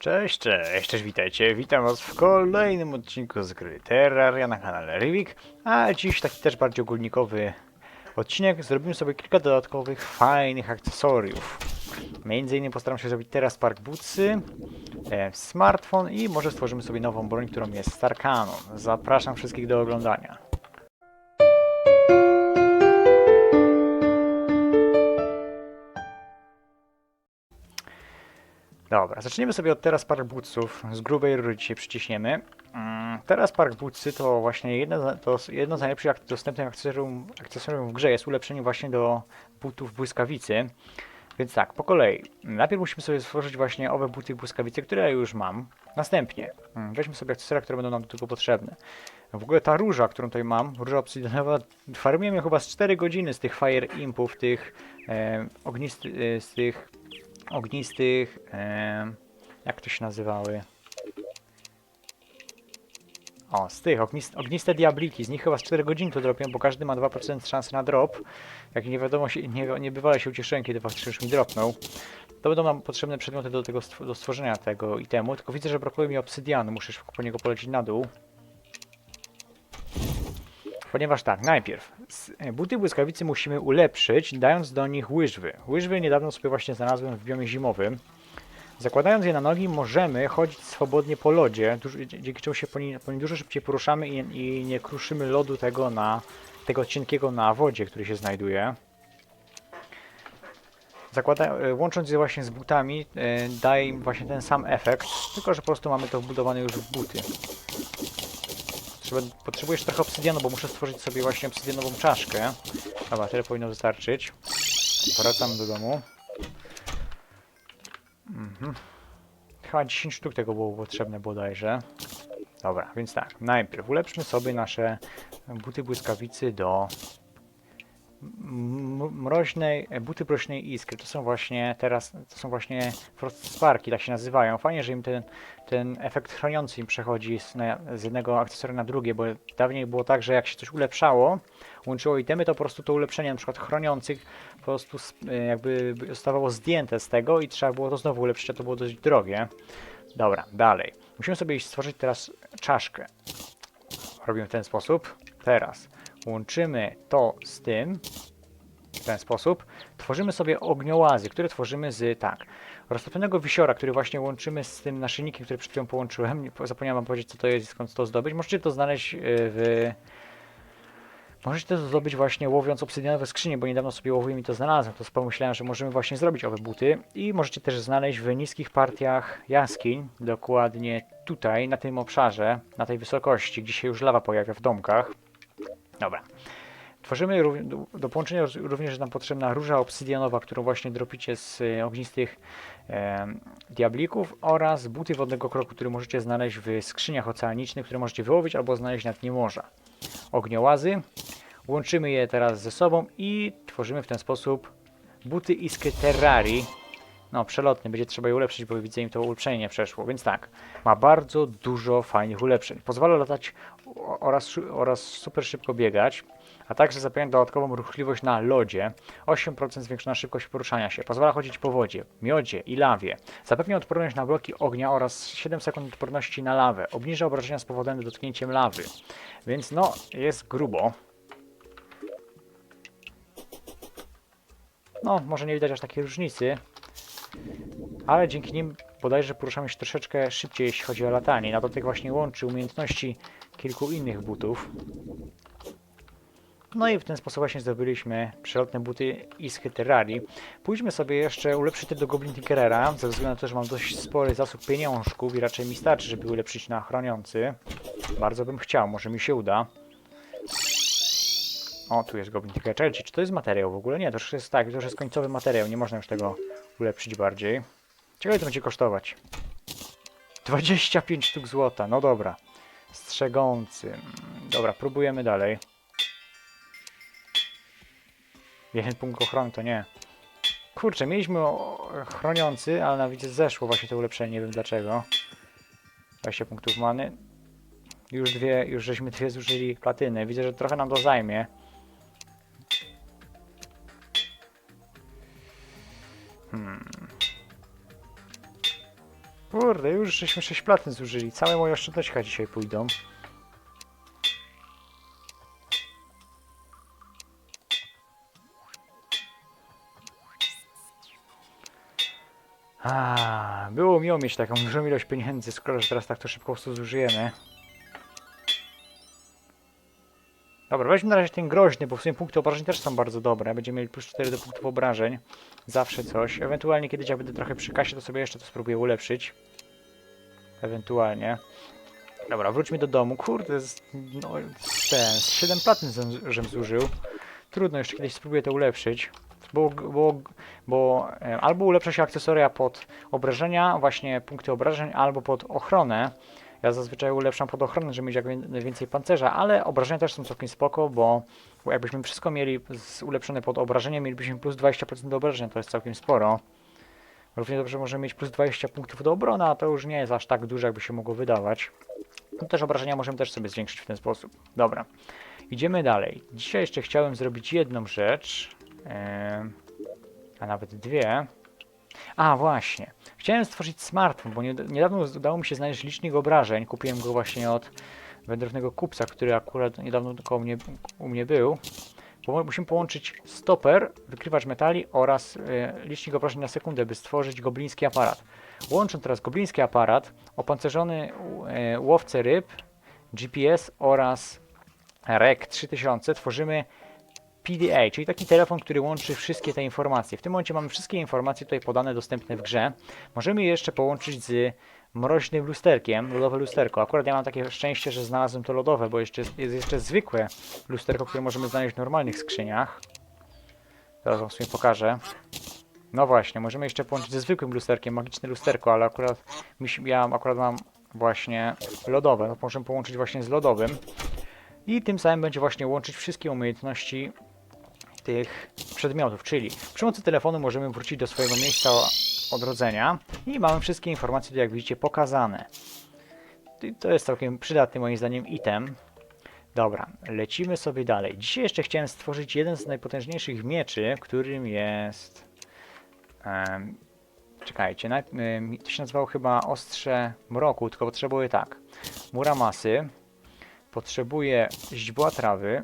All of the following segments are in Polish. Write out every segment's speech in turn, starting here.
Cześć, cześć, cześć, witajcie. Witam was w kolejnym odcinku z gry Terraria na kanale Rivik, a dziś taki też bardziej ogólnikowy odcinek. Zrobimy sobie kilka dodatkowych, fajnych akcesoriów. Między innymi postaram się zrobić teraz Park Bootsy, e, smartfon i może stworzymy sobie nową broń, którą jest Star Cannon. Zapraszam wszystkich do oglądania. Dobra, zaczniemy sobie od teraz Park Bootsów. Z grubej rury dzisiaj przyciśniemy. Mm, Teraz Park Bootsy to właśnie jedno, to jedno z najlepszych dostępnych akcesorium, akcesorium w grze. Jest ulepszenie właśnie do butów błyskawicy. Więc tak, po kolei. Najpierw musimy sobie stworzyć właśnie owe buty błyskawicy, które ja już mam. Następnie mm, weźmy sobie akcesoria, które będą nam do tego potrzebne. W ogóle ta róża, którą tutaj mam, róża obsydianowa, farmiłem ją chyba z 4 godziny z tych Fire Impów, tych e, ognisty, e, z tych ognistych, em, jak to się nazywały? O, z tych, ognist, ogniste diabliki, z nich chyba z 4 godziny to dropią, bo każdy ma 2% szansy na drop. Jak nie wiadomo, się, nie, niebywale się ucieszyłem, kiedy faktycznie już mi dropnął. To będą nam potrzebne przedmioty do, tego, do stworzenia tego itemu, tylko widzę, że brakuje mi obsydianu, muszę po niego polecieć na dół. Ponieważ tak, najpierw s- buty błyskawicy musimy ulepszyć, dając do nich łyżwy. Łyżwy niedawno sobie właśnie znalazłem w biomie zimowym. Zakładając je na nogi, możemy chodzić swobodnie po lodzie, dzięki czemu się po nim, po nim dużo szybciej poruszamy i, i nie kruszymy lodu tego, na, tego cienkiego na wodzie, który się znajduje. Zakłada, e, łącząc je właśnie z butami, e, daje im właśnie ten sam efekt, tylko że po prostu mamy to wbudowane już w buty. Trzeba, potrzebujesz trochę obsydianu, bo muszę stworzyć sobie właśnie obsydianową czaszkę. Dobra, tyle powinno wystarczyć. Wracam do domu. Mhm. Chyba 10 sztuk tego było potrzebne bodajże. Dobra, więc tak, najpierw ulepszmy sobie nasze buty błyskawicy do mroźnej, e, buty mroźnej iskry. To są właśnie teraz, to są właśnie Frost Sparki, tak się nazywają. Fajnie, że im ten, ten efekt chroniący im przechodzi z, na, z jednego akcesoria na drugie, bo dawniej było tak, że jak się coś ulepszało, łączyło itemy, to po prostu to ulepszenie na przykład chroniących po prostu e, jakby zostawało zdjęte z tego i trzeba było to znowu ulepszyć, a to było dość drogie. Dobra, dalej. Musimy sobie stworzyć teraz czaszkę. Robimy w ten sposób. Teraz łączymy to z tym ten sposób. Tworzymy sobie ogniołazy, które tworzymy z tak. Roztopionego wisiora, który właśnie łączymy z tym naszyjnikiem, który przed chwilą połączyłem. Nie- Zapomniałem wam powiedzieć, co to jest i skąd to zdobyć. Możecie to znaleźć y, w. Możecie to zdobyć właśnie łowiąc obsydianowe skrzynie, bo niedawno sobie łowiłem i to znalazłem. To pomyślałem, że możemy właśnie zrobić owe buty. I możecie też znaleźć w niskich partiach jaskiń, dokładnie tutaj, na tym obszarze, na tej wysokości, gdzie się już lawa pojawia w domkach. Dobra. Tworzymy do, połączenia ró- również nam potrzebna róża obsydianowa, którą właśnie dropicie z e, ognistych em, diablików oraz buty wodnego kroku, które możecie znaleźć w skrzyniach oceanicznych, które możecie wyłowić albo znaleźć na dnie morza. Ogniołazy. Łączymy je teraz ze sobą i tworzymy w ten sposób buty iskry Terrarii. No, przelotny, będzie trzeba je ulepszyć, bo widzę im to ulepszenie nie przeszło. Więc tak, ma bardzo dużo fajnych ulepszeń. Pozwala latać oraz, oraz super szybko biegać, a także zapewnia dodatkową ruchliwość na lodzie, 8% zwiększona szybkość poruszania się, pozwala chodzić po wodzie, miodzie i lawie, zapewnia odporność na bloki ognia oraz 7 sekund odporności na lawę, obniża obrażenia spowodowane dotknięciem lawy. Więc no, jest grubo. No, może nie widać aż takiej różnicy, ale dzięki nim bodajże poruszamy się troszeczkę szybciej, jeśli chodzi o latanie. Na dotyk właśnie łączy umiejętności kilku innych butów. No i w ten sposób właśnie zdobyliśmy przelotne buty Iskry Terrarii. Pójdźmy sobie jeszcze ulepszyć te do Goblin Tinkerera, ze względu na to, że mam dość spory zasób pieniążków i raczej mi starczy, żeby ulepszyć na chroniący. Bardzo bym chciał, może mi się uda. O, tu jest Goblin Tinker. Czekajcie, czy to jest materiał w ogóle? Nie, to już jest tak, to już jest końcowy materiał, nie można już tego ulepszyć bardziej. Ciekawe to będzie kosztować. 25 sztuk złota, no dobra. Strzegący. Mm, Dobra, próbujemy dalej. Jeden punkt ochrony to nie. Kurczę, mieliśmy chroniący, ale na widzę zeszło właśnie to ulepszenie, nie wiem dlaczego. 20 punktów many. Już dwie, już żeśmy dwie zużyli platyny. Widzę, że trochę nam to zajmie. Hmm. Kurde, już żeśmy 6 platyn zużyli. Całe moje oszczędności dzisiaj pójdą. A, było miło mieć taką dużą ilość pieniędzy, skoro że teraz tak to szybko zużyjemy. Dobra, weźmy na razie ten groźny, bo w sumie punkty obrażeń też są bardzo dobre. Będziemy mieli plus 4 do punktów obrażeń. Zawsze coś. Ewentualnie kiedyś jak będę trochę przy kasie, to sobie jeszcze to spróbuję ulepszyć. Ewentualnie. Dobra, wróćmy do domu. Kurde, z, no, ten, z 7 platyn żem zużył. Trudno, jeszcze kiedyś spróbuję to ulepszyć. Bo, bo, bo e, albo ulepsza się akcesoria pod obrażenia, właśnie punkty obrażeń, albo pod ochronę. Ja zazwyczaj ulepszam pod ochronę, żeby mieć jak wi- więcej pancerza, ale obrażenia też są całkiem spoko, bo jakbyśmy wszystko mieli ulepszone pod obrażenie, mielibyśmy plus 20% do obrażeń, to jest całkiem sporo. Równie dobrze możemy mieć plus 20 punktów do obrony, a to już nie jest aż tak dużo, jakby się mogło wydawać. No też obrażenia możemy też sobie zwiększyć w ten sposób. Dobra, idziemy dalej. Dzisiaj jeszcze chciałem zrobić jedną rzecz, a nawet dwie. A, właśnie. Chciałem stworzyć smartfon, bo nie, niedawno udało mi się znaleźć licznik obrażeń. Kupiłem go właśnie od wędrownego kupca, który akurat niedawno koło mnie, u mnie był. Musimy połączyć stoper, wykrywacz metali oraz e, licznik obrażeń na sekundę, by stworzyć gobliński aparat. Łącząc teraz gobliński aparat, opancerzony e, łowcę ryb, GPS oraz REC 3000 tworzymy PDA, czyli taki telefon, który łączy wszystkie te informacje. W tym momencie mamy wszystkie informacje tutaj podane, dostępne w grze. Możemy je jeszcze połączyć z mroźnym lusterkiem, lodowe lusterko. Akurat ja mam takie szczęście, że znalazłem to lodowe, bo jeszcze jest, jest jeszcze zwykłe lusterko, które możemy znaleźć w normalnych skrzyniach. Teraz wam sobie pokażę. No właśnie, możemy jeszcze połączyć ze zwykłym lusterkiem, magiczne lusterko, ale akurat ja akurat mam właśnie lodowe, no możemy połączyć właśnie z lodowym. I tym samym będzie właśnie łączyć wszystkie umiejętności tych przedmiotów, czyli przy pomocy telefonu możemy wrócić do swojego miejsca odrodzenia i mamy wszystkie informacje jak widzicie, pokazane. To jest całkiem przydatny moim zdaniem item. Dobra, lecimy sobie dalej. Dzisiaj jeszcze chciałem stworzyć jeden z najpotężniejszych mieczy, którym jest... em, czekajcie, naj- em, to się nazywało chyba Ostrze Mroku, tylko potrzebuję tak. Mura masy, potrzebuję źdźbła trawy,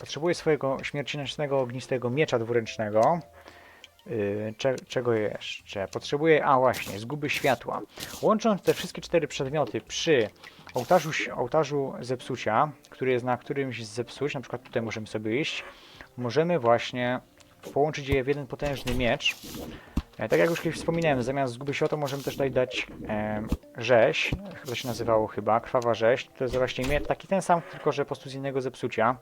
potrzebuję swojego śmiercionośnego ognistego miecza dwuręcznego, Yy, cze, czego jeszcze? Potrzebuję, a właśnie, zguby światła. Łącząc te wszystkie cztery przedmioty przy ołtarzu, ołtarzu zepsucia, który jest na którymś z zepsuć, na przykład tutaj możemy sobie iść, możemy właśnie połączyć je w jeden potężny miecz. E, tak jak już kiedyś wspominałem, zamiast zguby światła możemy też tutaj dać e, rzeź, to się nazywało chyba, krwawa rzeź. To jest właśnie miecz taki ten sam, tylko że po prostu z innego zepsucia.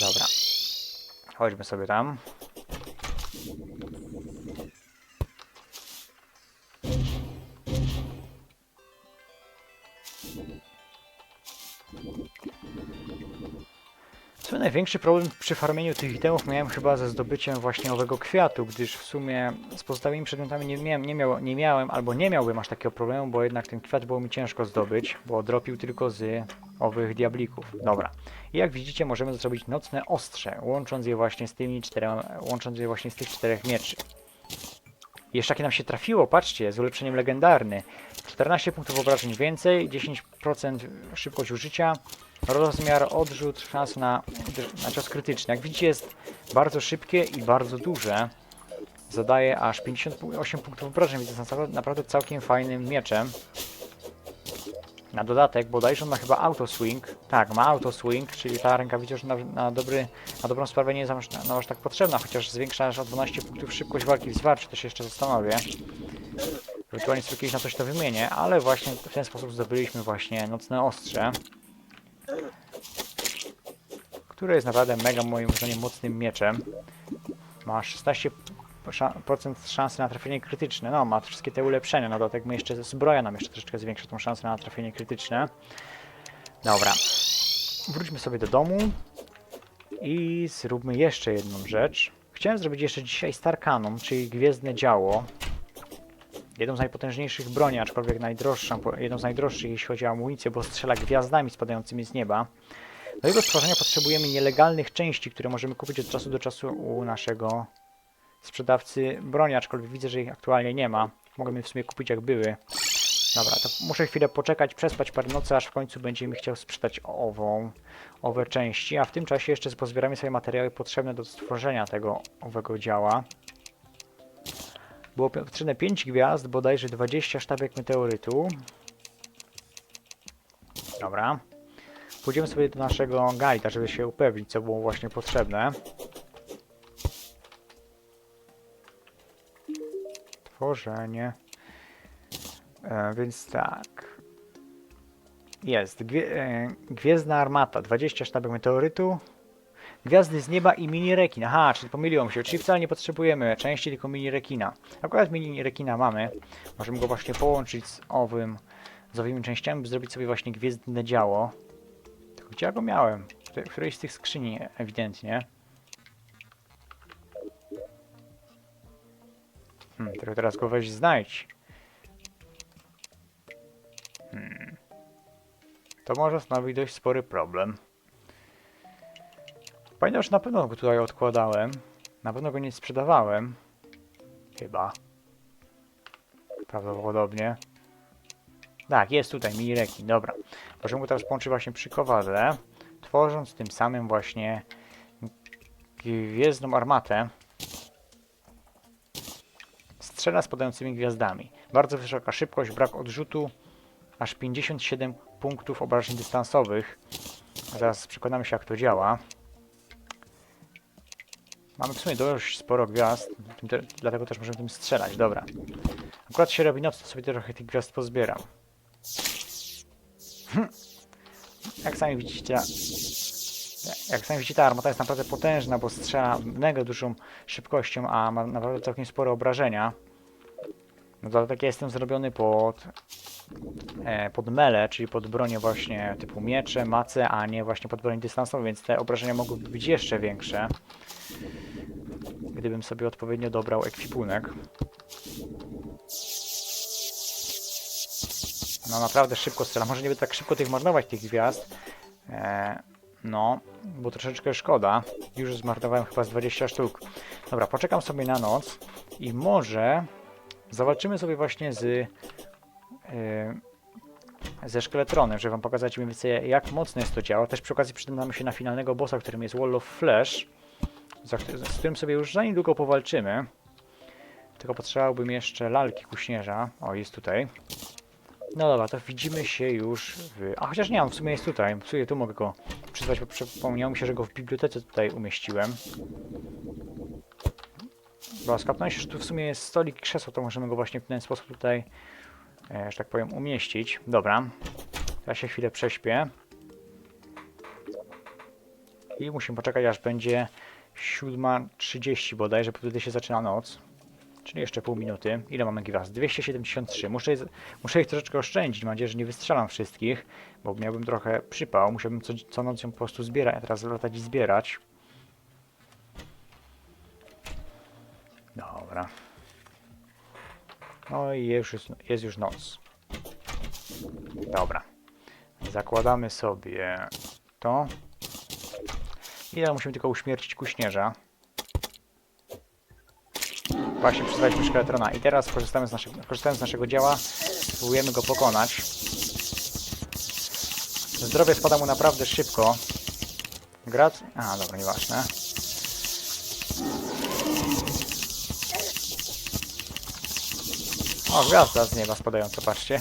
Dobra. Chodźmy sobie tam. Największy problem przy farmieniu tych itemów miałem chyba ze zdobyciem właśnie owego kwiatu, gdyż w sumie z pozostałymi przedmiotami nie miałem, nie, miał, nie miałem albo nie miałbym aż takiego problemu, bo jednak ten kwiat było mi ciężko zdobyć, bo dropił tylko z owych diablików. Dobra. I jak widzicie możemy zrobić nocne ostrze, łącząc je właśnie z tymi czterema, łącząc je właśnie z tych czterech mieczy. Jeszcze jakie nam się trafiło, patrzcie, z ulepszeniem legendarny. 14 punktów obrażeń więcej, 10% szybkość użycia, rozmiar, odrzut, szans na, na cios krytyczny. Jak widzicie jest bardzo szybkie i bardzo duże. Zadaje aż 58 punktów obrażeń, więc jest naprawdę, całkiem fajnym mieczem. Na dodatek, bodajże on ma chyba auto swing. Tak, ma auto swing, czyli ta rękawica już na, na, dobry, na dobrą sprawę nie jest aż, nam aż tak potrzebna, chociaż zwiększa aż o 12 punktów szybkość walki w zwarciu, to się jeszcze zastanowię. Ewentualnie sobie kiedyś na coś to wymienię, ale właśnie w ten sposób zdobyliśmy właśnie nocne ostrze. Które jest naprawdę mega moim zdaniem mocnym mieczem. Ma 16% procent szansy na trafienie krytyczne. No, ma wszystkie te ulepszenia. No dodatek my jeszcze zbroja nam jeszcze troszeczkę zwiększa tą szansę na trafienie krytyczne. Dobra. Wróćmy sobie do domu i zróbmy jeszcze jedną rzecz. Chciałem zrobić jeszcze dzisiaj Star Cannon, czyli Gwiezdne Działo. Jedną z najpotężniejszych broni, aczkolwiek najdroższą, jedną z najdroższych jeśli chodzi o amunicję, bo strzela gwiazdami spadającymi z nieba. Do jego stworzenia potrzebujemy nielegalnych części, które możemy kupić od czasu do czasu u naszego sprzedawcy broni, aczkolwiek widzę, że ich aktualnie nie ma. Je w sumie kupić jak były. Dobra, to muszę chwilę poczekać, przespać parę nocy, aż w końcu będzie mi chciał sprzedać ową, owe części, a w tym czasie jeszcze pozbieramy sobie materiały potrzebne do stworzenia tego owego działa. Było potrzebne 5 gwiazd, bodajże 20 sztabek meteorytu. Dobra. Pójdziemy sobie do naszego guida, żeby się upewnić, co było właśnie potrzebne. Tworzenie. E, więc tak. Jest. Gwie, e, gwiezdna armata. 20 sztabek meteorytu. Gwiazdy z nieba i mini rekin. Aha, czyli pomyliło mi się. Czyli wcale nie potrzebujemy części, tylko mini rekina. Akurat mini rekina mamy. Możemy go właśnie połączyć z owym, z owymi częściami, by zrobić sobie właśnie gwiezdne działo. Tylko gdzie ja go miałem? W którejś z tych skrzyni ewidentnie. Hmm, tylko teraz go weź znajdź. Hmm. To może stanowić dość spory problem. Pamiętam, że na pewno go tutaj odkładałem. Na pewno go nie sprzedawałem. Chyba. Prawdopodobnie. Tak, jest tutaj mini rekin, dobra. Możemy go teraz połączyć właśnie przy kowadle, tworząc tym samym właśnie gwiezdną armatę. Strzela z podającymi gwiazdami. Bardzo wysoka szybkość, brak odrzutu, aż 57 punktów obrażeń dystansowych. Zaraz przekonamy się jak to działa. Mamy w sumie dość sporo gwiazd, dlatego też możemy tym strzelać, dobra. Akurat się robi noc, to sobie trochę tych gwiazd pozbieram. Hm. Jak sami widzicie, jak sami widzicie, ta armata jest naprawdę potężna, bo strzela mega dużą szybkością, a ma naprawdę całkiem spore obrażenia. No dodatek ja jestem zrobiony pod, e, pod mele, czyli pod bronię właśnie typu miecze, mace, a nie właśnie pod broń dystansową, więc te obrażenia mogłyby być jeszcze większe. Gdybym sobie odpowiednio dobrał ekwipunek. No naprawdę szybko strzela. Może nie będę tak szybko tych marnować tych gwiazd. E, no, bo troszeczkę szkoda. Już zmarnowałem chyba z 20 sztuk. Dobra, poczekam sobie na noc i może zawalczymy sobie właśnie z e, ze szkieletronem, żeby wam pokazać mniej więcej jak mocne jest to działa. Też przy okazji przydamy się na finalnego bossa, którym jest Wall of Flash, z którym sobie już za niedługo powalczymy. Tylko potrzebowałbym jeszcze lalki kuśnierza. O, jest tutaj. No dobra, to widzimy się już w... A chociaż nie mam, w sumie jest tutaj. W sumie tu mogę go przyzwać, bo przypomniało mi się, że go w bibliotece tutaj umieściłem. Bo skapnąłem się, że tu w sumie jest stolik i krzesło, to możemy go właśnie w ten sposób tutaj, e, że tak powiem, umieścić. Dobra. Ja się chwilę prześpię. I musimy poczekać, aż będzie 7.30 bodajże, bo wtedy się zaczyna noc. Czyli jeszcze pół minuty. Ile mamy gwiazd? 273. Muszę, muszę ich troszeczkę oszczędzić. Mam nadzieję, że nie wystrzelam wszystkich, bo miałbym trochę przypał. Musiałbym co, co noc ją po prostu zbierać, teraz latać i zbierać. Dobra. No i jest już, jest już noc. Dobra. Zakładamy sobie to. I teraz musimy tylko uśmiercić kuśnierza. Właśnie przyzwaliśmy szkieletrona. I teraz korzystamy z naszego, korzystając z naszego działa, spróbujemy go pokonać. Zdrowie spada mu naprawdę szybko. Grat... A, dobra, nieważne. O, gwiazda z nieba spadająca, patrzcie.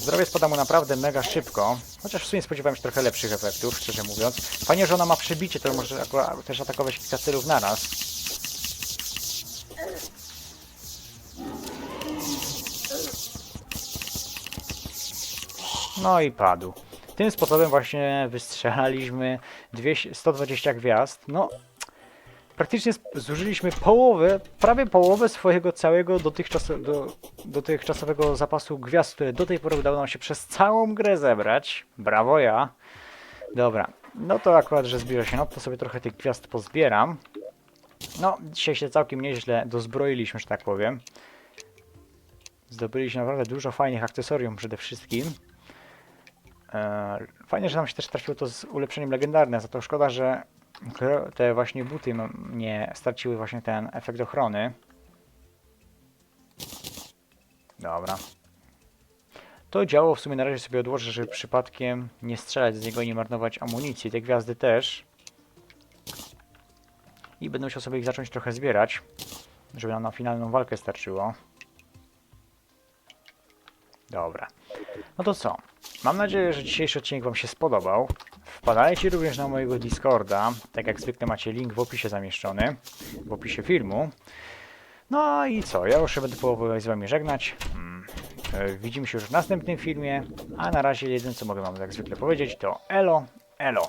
Zdrowie spada mu naprawdę mega szybko, chociaż w sumie spodziewałem się trochę lepszych efektów, szczerze mówiąc. Fajnie, że ona ma przebicie, to może też atakować kilka celów naraz. No i padł. Tym sposobem właśnie wystrzelaliśmy 200, 120 gwiazd. No, praktycznie zużyliśmy połowę, prawie połowę swojego całego do, dotychczasowego zapasu gwiazd, które do tej pory udało nam się przez całą grę zebrać. Brawo ja. Dobra, no to akurat, że zbliża się, no to sobie trochę tych gwiazd pozbieram. No, dzisiaj się całkiem nieźle dozbroiliśmy, że tak powiem. Zdobyliśmy naprawdę dużo fajnych akcesorium przede wszystkim. Eee, Fajnie, że nam się też trafiło to z ulepszeniem legendarne, za to szkoda, że te właśnie buty m- nie straciły właśnie ten efekt ochrony. Dobra. To działo w sumie na razie sobie odłożę, żeby przypadkiem nie strzelać z niego i nie marnować amunicji. Te gwiazdy też. I będę musiał sobie ich zacząć trochę zbierać, żeby nam na finalną walkę starczyło. Dobra. No to co? Mam nadzieję, że dzisiejszy odcinek Wam się spodobał. Wpadajcie również na mojego Discorda. Tak jak zwykle macie link w opisie zamieszczony, w opisie filmu. No i co? Ja już będę powoli z Wami żegnać. Mm, e, Widzimy się już w następnym filmie. A na razie jedyne co mogę Wam jak zwykle powiedzieć to elo, elo.